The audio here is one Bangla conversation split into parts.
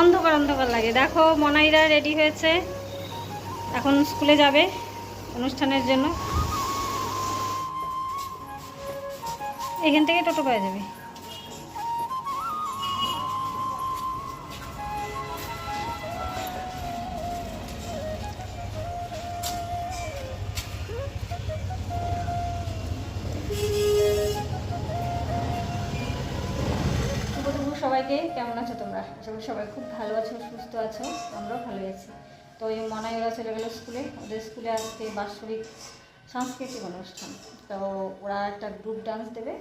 অন্ধকার অন্ধকার লাগে। দেখো, মনাইরা রেডি হয়েছে। এখন স্কুলে যাবে অনুষ্ঠানের জন্য। এখান থেকে টোটো পাওয়া যাবে। তোমরা? আশা করি সবাই খুব ভালো আছো, সুস্থ আছো, আমরাও ভালো আছি। তো এই মনাই ওরা চলে গেলো স্কুলে। ওদের স্কুলে আজকে বাৎসরিক সাংস্কৃতিক অনুষ্ঠান। তো ওরা একটা গ্রুপ ডান্স দেবে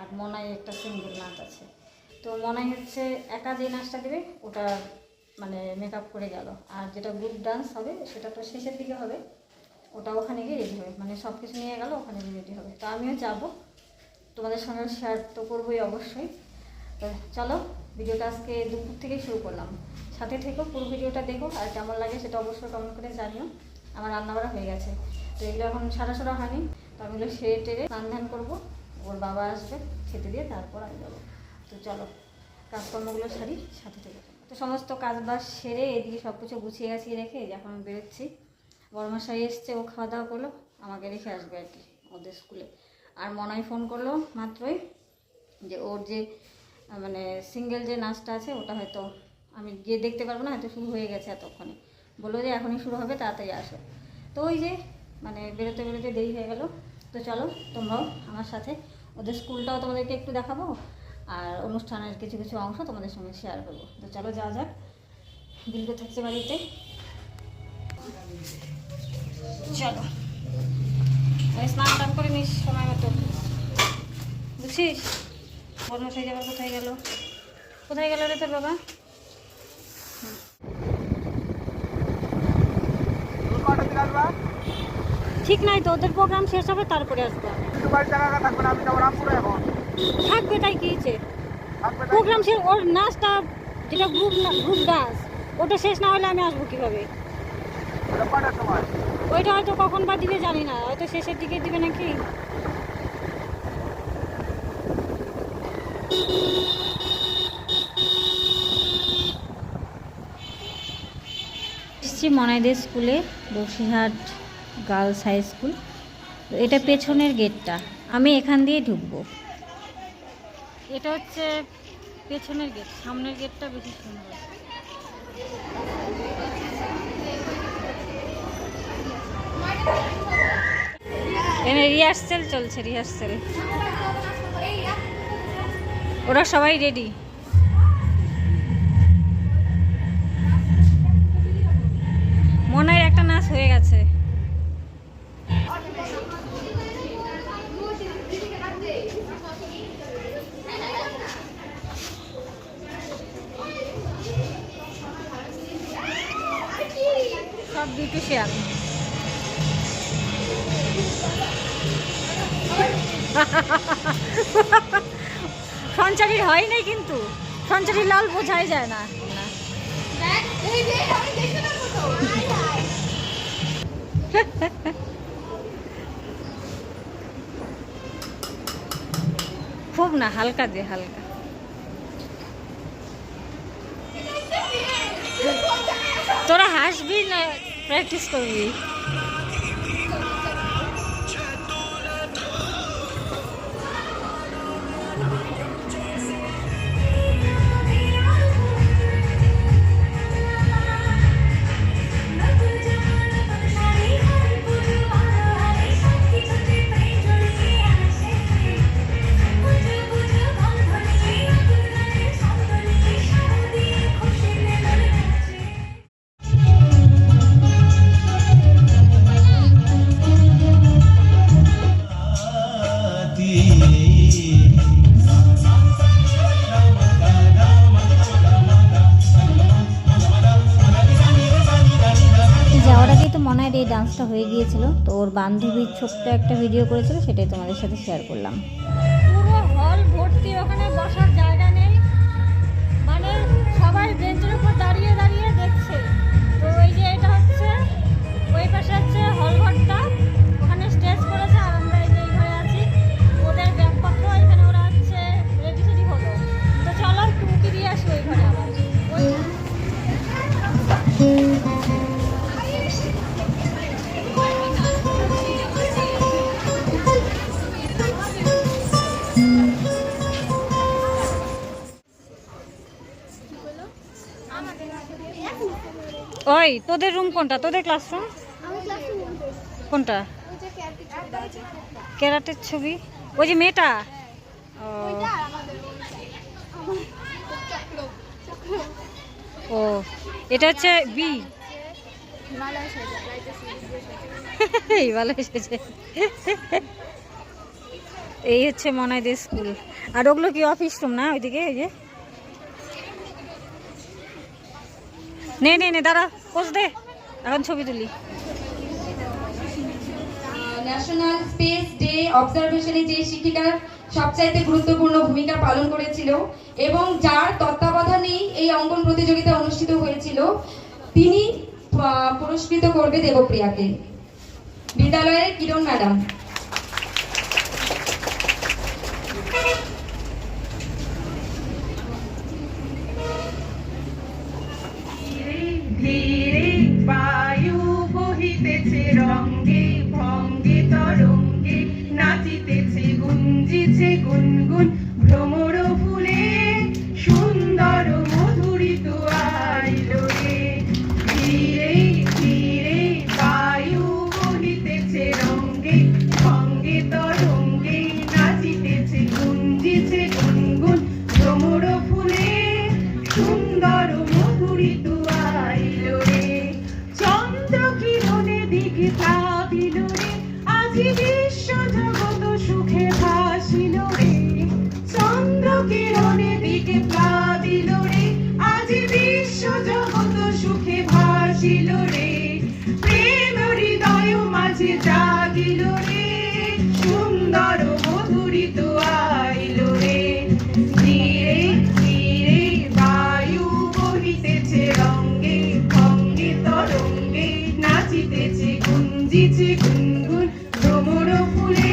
আর মনায় একটা সিঙ্গেল নাচ আছে। তো মনাই হচ্ছে একা যে নাচটা দেবে, ওটা মানে মেকআপ করে গেল। আর যেটা গ্রুপ ডান্স হবে, সেটা তো শেষের দিকে হবে। ওটা ওখানে গিয়ে রেডি হবে। মানে সব কিছু নিয়ে গেল, ওখানে গিয়ে রেডি হবে। তো আমিও যাব। তোমাদের সঙ্গে শেয়ার তো করবোই অবশ্যই। তো চলো ভিডিওটা আজকে দুপুর থেকেই শুরু করলাম। সাথে থেকেও পুরো ভিডিওটা দেখো, আর কেমন লাগে সেটা অবশ্যই কমেন্ট করে জানিও। আমার রান্নাবাড়া হয়ে গেছে। তো এগুলো এখন সারা সারা হয়নি, তো আমি এগুলো সেরে টেরে স্নান ধান করব। ওর বাবা আসবে খেতে দিয়ে তারপর আমি যাব। তো চলো, কাজকর্মগুলো সারি, সাথে থেকে তো সমস্ত কাজ বাজ সেরে এদিকে সব কিছু গুছিয়ে গাছিয়ে রেখে এখন আমি বেরোচ্ছি। বর্মাশাই এসছে, ও খাওয়া দাওয়া করল, আমাকে রেখে আসবে আর কি, ওদের স্কুলে। আর মনাই ফোন করল মাত্রই যে ওর যে মানে সিঙ্গেল যে নাচটা আছে, ওটা হয়তো আমি গিয়ে দেখতে পারব না, হয়তো শুরু হয়ে গেছে এতক্ষণে। বলল যে এখনই শুরু হবে, তাড়াতাড়ি আসো। তো ওই যে মানে বেরোতে বেরোতে দেরি হয়ে গেল। তো চলো, তোমরাও আমার সাথে, ওদের স্কুলটাও তোমাদেরকে একটু দেখাবো, আর অনুষ্ঠানের কিছু কিছু অংশ তোমাদের সঙ্গে শেয়ার করব। তো চলো যাওয়া যাক বিল্ডু থাকছে বাড়িতে। চলো। আমি স্নান টান করে নিস, সময় মতো। বুঝছিস? বর্মশাই যাবার কোথায় গেল? কোথায় গেল রে তোর বাবা? ঠিক নাই তো ওদের প্রোগ্রাম শেষ হবে তারপরে আসবে থাকবে তাই কি হয়েছে? প্রোগ্রাম শেষ ওর নাচটা যেটা গ্রুপ গ্রুপ ডান্স ওটা শেষ না হলে আমি আসব কীভাবে? ওইটা হয়তো কখন বা দিবে জানি না হয়তো শেষের দিকে দিবে নাকি? এসছি মনাইদের স্কুলে, বসিরহাট গার্লস হাই স্কুল। এটা পেছনের গেটটা। আমি এখান দিয়ে ঢুকবো। এটা হচ্ছে পেছনের গেট। সামনের গেটটা বেশি সুন্দর। এখানে রিহার্সেল চলছে রিহার্সেল ওরা সবাই রেডি মনের একটা নাচ হয়ে গেছে। সব বিউটিশিয়ান সঞ্চারীর হয় নাই কিন্তু। সঞ্চারীর লাল বোঝাই যায় না। খুব না, হালকা দে, হালকা। তোরা হাসবি না প্র্যাকটিস করবি? যাওয়ার আগেই তো মনে হয় এই ডান্সটা হয়ে গিয়েছিল, তো ওর বান্ধবীর ছোট্ট একটা ভিডিও করেছিল, সেটাই তোমাদের সাথে শেয়ার করলাম। পুরো হল ভর্তি, ওখানে বসার জায়গা ওই তোদের রুম কোনটা? তোদের ক্লাসরুম কোনটা? ক্যারেটের ছবি ওই যে মেয়েটা? ও। ও এটা হচ্ছে বি হিমালয় সাজা এই ভালো এসেছে এই হচ্ছে মনাইদের স্কুল আর ওগুলো কি অফিস রুম না ওইদিকে? ওই যে? নে নে নে, দাঁড়া, পোজ দে। এখন ছবি তুলি। ন্যাশনাল স্পেস ডে অবজারভেশনে যে শিক্ষিকা সবচাইতে গুরুত্বপূর্ণ ভূমিকা পালন করেছিল এবং যার তত্ত্বাবধানেই এই অঙ্কন প্রতিযোগিতা অনুষ্ঠিত হয়েছিল, তিনি পুরস্কৃত করবে দেবপ্রিয়াকে। বিদ্যালয়ের কিরণ ম্যাডাম। তরঙ্গে নাচিতেছে গুঞ্জিছে গুনগুন। গুঞ্জিছে গুনগুন ভ্রমর ফুলে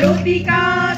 Lupica.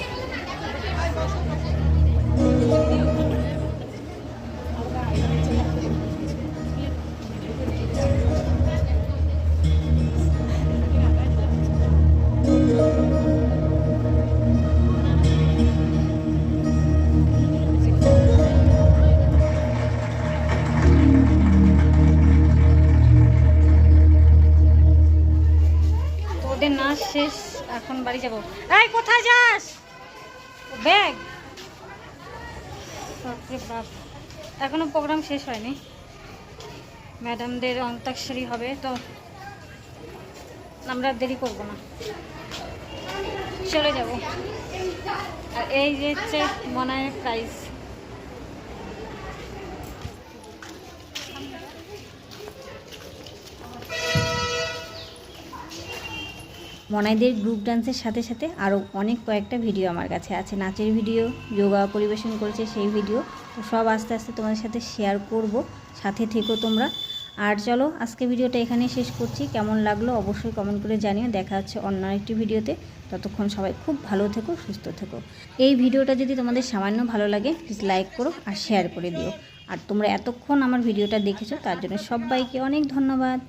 তো ওদের নাচ শেষ। এখন বাড়ি যাব। এই, কোথায় যাস? ব্যাগ। বাপ। এখনও প্রোগ্রাম শেষ হয়নি। ম্যাডামদের অন্তাক্ষরী হবে, তো আমরা দেরি করব না। চলে যাব। আর এই যে হচ্ছে মনায়ের প্রাইস মনাইদের গ্রুপ ডান্সের সাথে সাথে আরও অনেক কয়েকটা ভিডিও আমার কাছে আছে। নাচের ভিডিও যোগা পরিবেশন করেছে সেই ভিডিও তো সব আস্তে আস্তে তোমাদের সাথে শেয়ার করব, সাথে থেকো তোমরা। আর চলো, আজকে ভিডিওটা এখানেই শেষ করছি। কেমন লাগল অবশ্যই কমেন্ট করে জানিও। দেখা হচ্ছে অন্য একটি ভিডিওতে ততক্ষণ সবাই খুব ভালো থেকো, সুস্থ থেকো। এই ভিডিওটা যদি তোমাদের সামান্য ভালো লাগে প্লিজ লাইক করো আর শেয়ার করে দিও। আর তোমরা এতক্ষণ আমার ভিডিওটা দেখেছ, তার জন্য সবাইকে অনেক ধন্যবাদ।